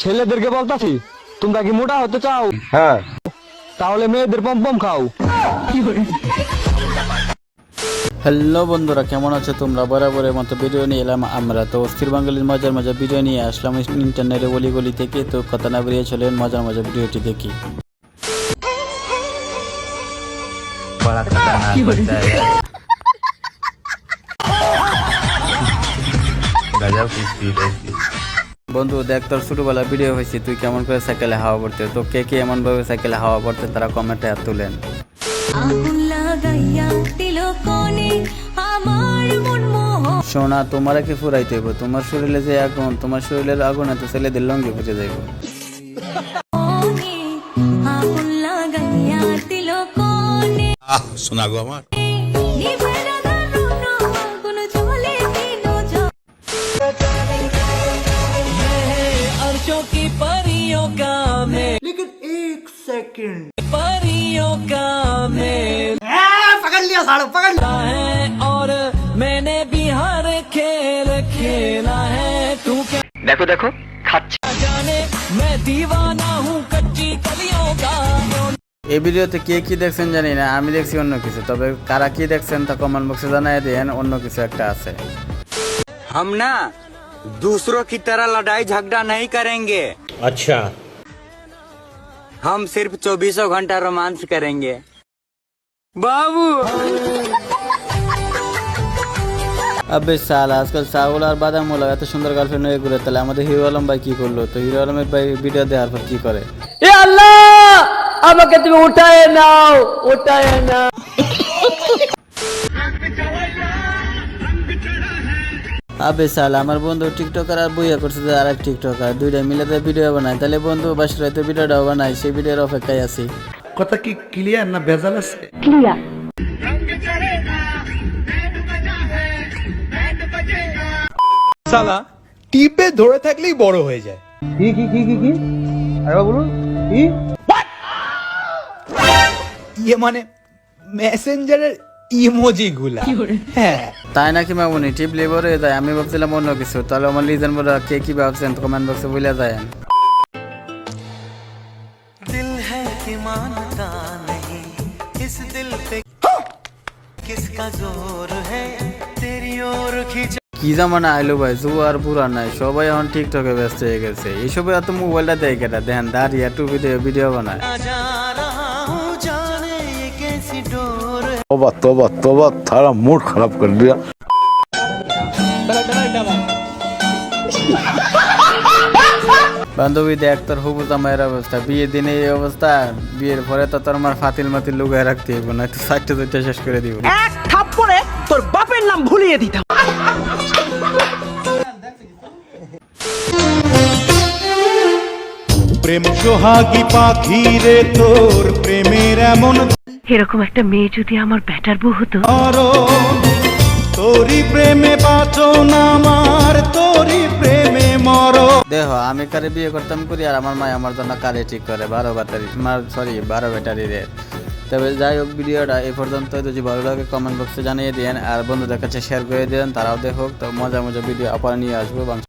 ছেলেদেরকে বলতাছি তোমরা কি মোটা হতে চাও হ্যাঁ তাহলে মেয়েদের পম পম খাও হ্যালো বন্ধুরা কেমন আছো তোমরা বরাবরের মতো ভিডিও নিয়ে এলাম আমরা তো অস্থির বাঙালির মজার মজার ভিডিও নিয়ে আসলাম ইন্টারনেটে গলি গলি থেকে তো কথা না বেরিয়ে চলেন মজার মজার ভিডিওটি দেখি बड़ा खतरनाक बच्चा है यार गजब की स्पीड है इसकी বন্ধু দেখ তোর ছোটবেলা ভিডিও হয়েছে তুই কেমন করে সাইকেলে হাওয়া পড়তে? তো কে কে এমন ভাবে সাইকেলে হাওয়া পড়তে তারা কমেন্টে হাত তুলেন। মন সোনা তোমার কি ফুরাইতে হইব? তোমার শরীরে যে আগুন তোমার শরীরের আগুন এত ছেলেদের লঙ্গি ফুটে যাইব। শোনা গো আমার। सेकंड परियों का मैं पकड़ लिया साड़ू पकड़ लिया है और मैंने भी हर खेल खेला है तू क्या দেখো দেখো খাচ্ছি जाने मैं दीवाना हूँ कच्ची कलियों का এই ভিডিওতে কে কি দেখছেন জানি না আমি দেখছি অন্য কিছু তবে কারা কি দেখছেন তা কমেন্ট বক্সে জানাই দেন অন্য কিছু একটা আছে हम ना दूसरों की तरह लड़ाई झगड़ा नहीं करेंगे अच्छा हम सिर्फ चौबीसों घंटा रोमांस करेंगे बाबू আবে সাল আজকাল চাউল আর বাদাম মোলা এত সুন্দর গার্লফ্রেন্ড হয়ে ঘুরে তাহলে আমাদের হিরো আলম ভাই কি করলো তো হিরো আলমের ভাই ভিডিও দেওয়ার পর কি করে ए अल्लाह আমাকে তুমি উঠায় নাও উঠায় নাও আবে সাল আমার বন্ধু টিকটকার আর বইয়া করছে যে আর এক টিকটকার দুইটা মিলে তো ভিডিও বানায়। তাহলে বন্ধু বাসরাই তো ভিডিওটাও বানাই সেই ভিডিওর অপেক্ষায় আছি। কথা কি ক্লিয়ার না ভেজাল আছে? সালা টিপে ধরে থাকলেই বড় হয়ে যায়। কি কি কি কি কি? আরে বলুন কি? ইয়ে মানে মেসেঞ্জারের ইমোজি গুলা হ্যাঁ। তাই নাকি মামুনি? টিপ লেবরে যায় আমি ভাবছিলাম অন্য কিছু। তাহলে আমার কে কি ভাবছেন? কমেন্ট বক্সে বলে যায়। কি জামানা আইলো ভাই জু আর পুরা নাই। সবাই এখন টিকটকে ব্যস্ত হয়ে গেছে। এসবে এত মোবাইলটা দেয় কেটা? দেখেন দাঁড়িয়ে টু ভিডিও ভিডিও বানায়। तोबा तोबा तोबा थारा मूड खराब कर दिया বান্ধবী দেখ তোর হবু জামাইয়ের অবস্থা বিয়ের দিনে এই অবস্থা বিয়ের পরে তো তোর আমার ফাতিল মাতিল লুগায় রাখতে হইব না তো চারটে দুইটা শেষ করে দিব এক থাপ্পড়ে তোর বাপের নাম ভুলিয়ে দিতাম প্রেম সোহাগী পাখি রে তোর প্রেমের এমন এরকম একটা মেয়ে যদি আমার ব্যাটার বউ হতো? তোরই প্রেমে বাঁচন আমার তোরই প্রেমে মর। দেহ আমি কারে বিয়ে করতাম করি আর আমার মা আমার জন্য কারে ঠিক করে? বারো ব্যাটারি সরি বারো ব্যাটারি রে। তবে যাই হোক ভিডিওটা এই পর্যন্ত। যদি ভালো লাগে কমেন্ট বক্সে জানিয়ে দিন আর বন্ধুদের কাছে শেয়ার করে দিন তারাও দেখুক। তো মজা মজা ভিডিও আবার নিয়ে আসব।